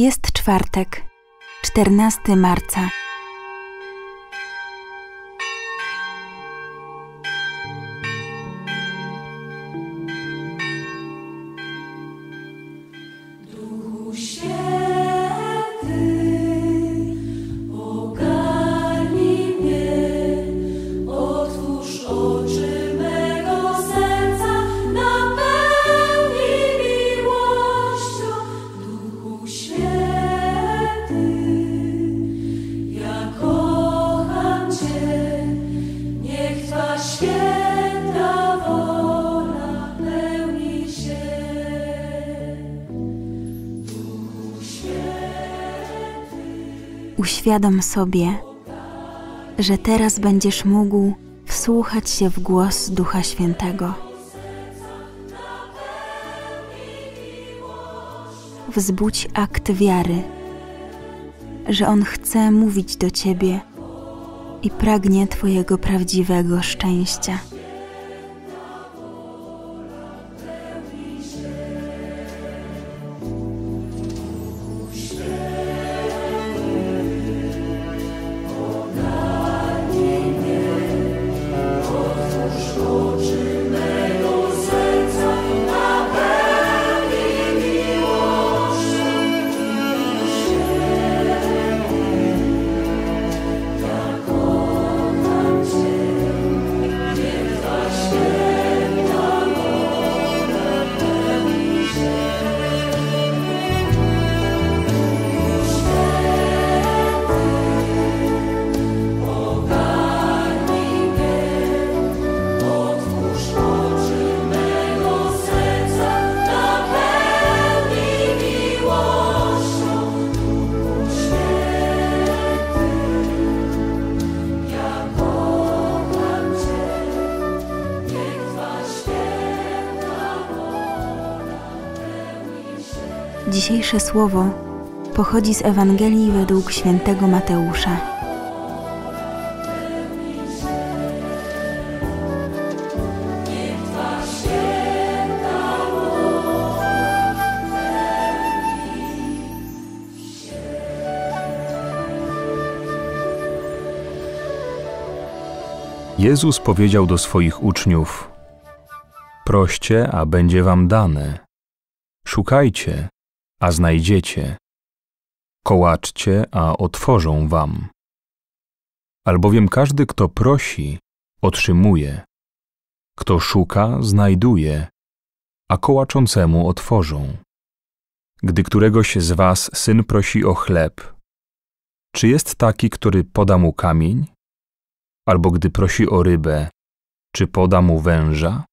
Jest czwartek, 14 marca. Uświadom sobie, że teraz będziesz mógł wsłuchać się w głos Ducha Świętego. Wzbudź akt wiary, że On chce mówić do Ciebie i pragnie Twojego prawdziwego szczęścia. Dzisiejsze słowo pochodzi z Ewangelii według świętego Mateusza. Jezus powiedział do swoich uczniów: Proście, a będzie wam dane. Szukajcie, a znajdziecie. Kołaczcie, a otworzą wam. Albowiem każdy, kto prosi, otrzymuje. Kto szuka, znajduje, a kołaczącemu otworzą. Gdy któregoś z was syn prosi o chleb, czy jest taki, który poda mu kamień? albo gdy prosi o rybę, czy poda mu węża?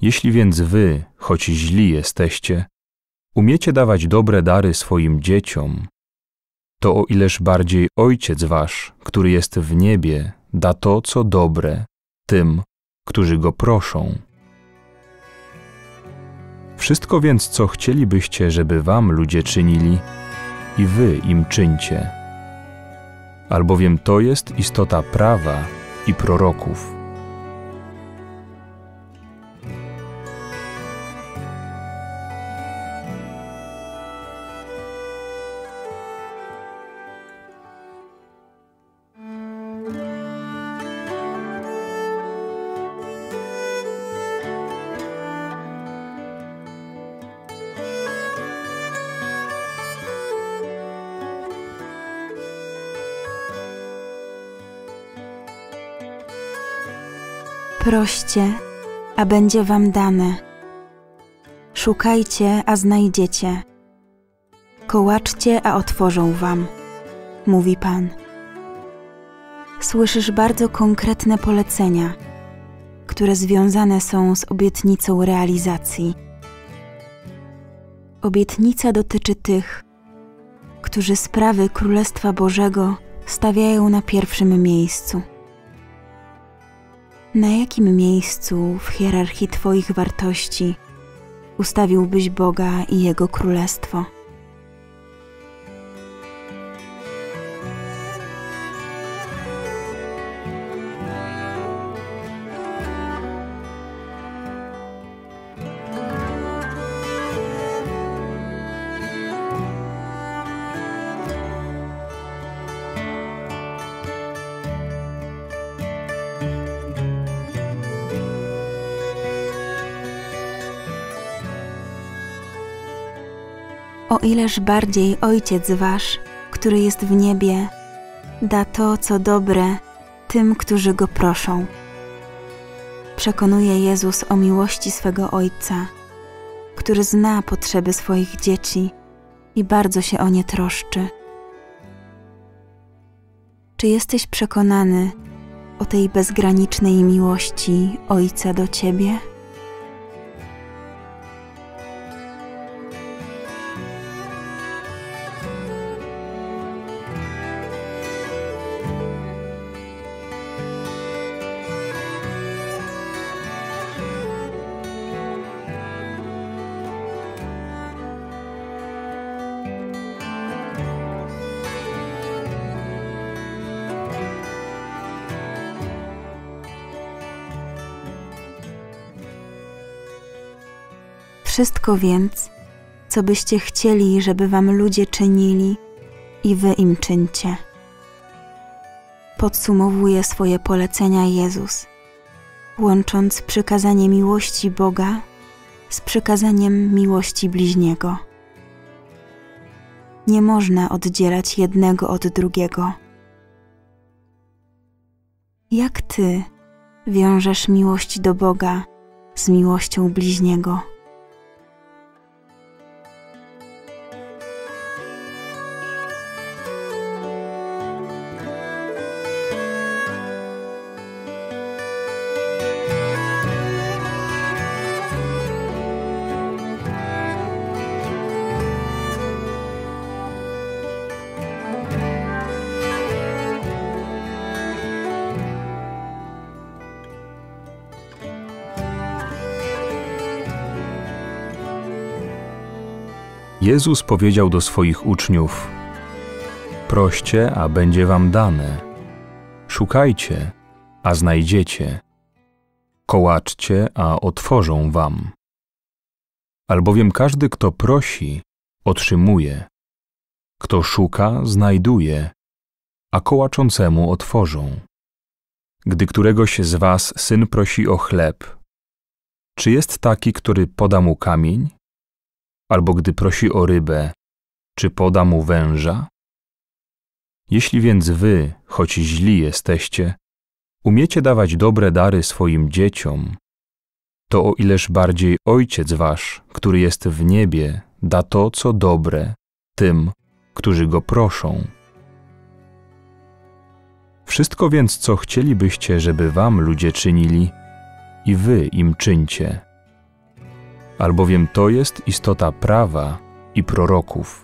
Jeśli więc wy, choć źli jesteście, umiecie dawać dobre dary swoim dzieciom, to o ileż bardziej Ojciec wasz, który jest w niebie, da to, co dobre, tym, którzy go proszą. Wszystko więc, co chcielibyście, żeby wam ludzie czynili, i wy im czyńcie albowiem to jest istota prawa i proroków. Proście, a będzie wam dane. Szukajcie, a znajdziecie. Kołaczcie, a otworzą wam, mówi Pan. Słyszysz bardzo konkretne polecenia, które związane są z obietnicą realizacji. Obietnica dotyczy tych, którzy sprawy Królestwa Bożego stawiają na pierwszym miejscu. Na jakim miejscu w hierarchii Twoich wartości ustawiłbyś Boga i Jego Królestwo? O ileż bardziej Ojciec Wasz, który jest w niebie, da to, co dobre tym, którzy Go proszą. Przekonuje Jezus o miłości swego Ojca, który zna potrzeby swoich dzieci i bardzo się o nie troszczy. Czy jesteś przekonany o tej bezgranicznej miłości Ojca do Ciebie? Wszystko więc, co byście chcieli, żeby wam ludzie czynili, i wy im czyńcie. Podsumowuje swoje polecenia Jezus, łącząc przykazanie miłości Boga z przykazaniem miłości bliźniego. Nie można oddzielać jednego od drugiego. Jak ty wiążesz miłość do Boga z miłością bliźniego? Jezus powiedział do swoich uczniów: Proście, a będzie wam dane. Szukajcie, a znajdziecie. Kołaczcie, a otworzą wam. Albowiem każdy, kto prosi, otrzymuje. Kto szuka, znajduje, a kołaczącemu otworzą. Gdy któregoś z was syn prosi o chleb, czy jest taki, który poda mu kamień? Albo gdy prosi o rybę, czy poda mu węża? Jeśli więc wy, choć źli jesteście, umiecie dawać dobre dary swoim dzieciom, to o ileż bardziej Ojciec wasz, który jest w niebie, da to, co dobre, tym, którzy go proszą. Wszystko więc, co chcielibyście, żeby wam ludzie czynili, i wy im czyńcie albowiem to jest istota prawa i proroków.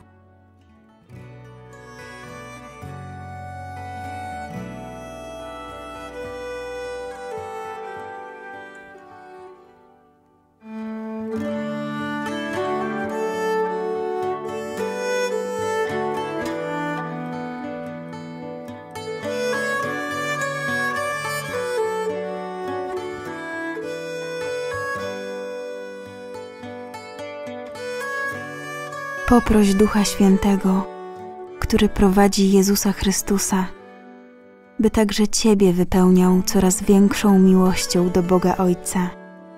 Poproś Ducha Świętego, który prowadzi Jezusa Chrystusa, by także Ciebie wypełniał coraz większą miłością do Boga Ojca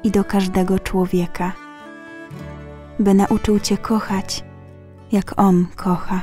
i do każdego człowieka, by nauczył Cię kochać, jak On kocha.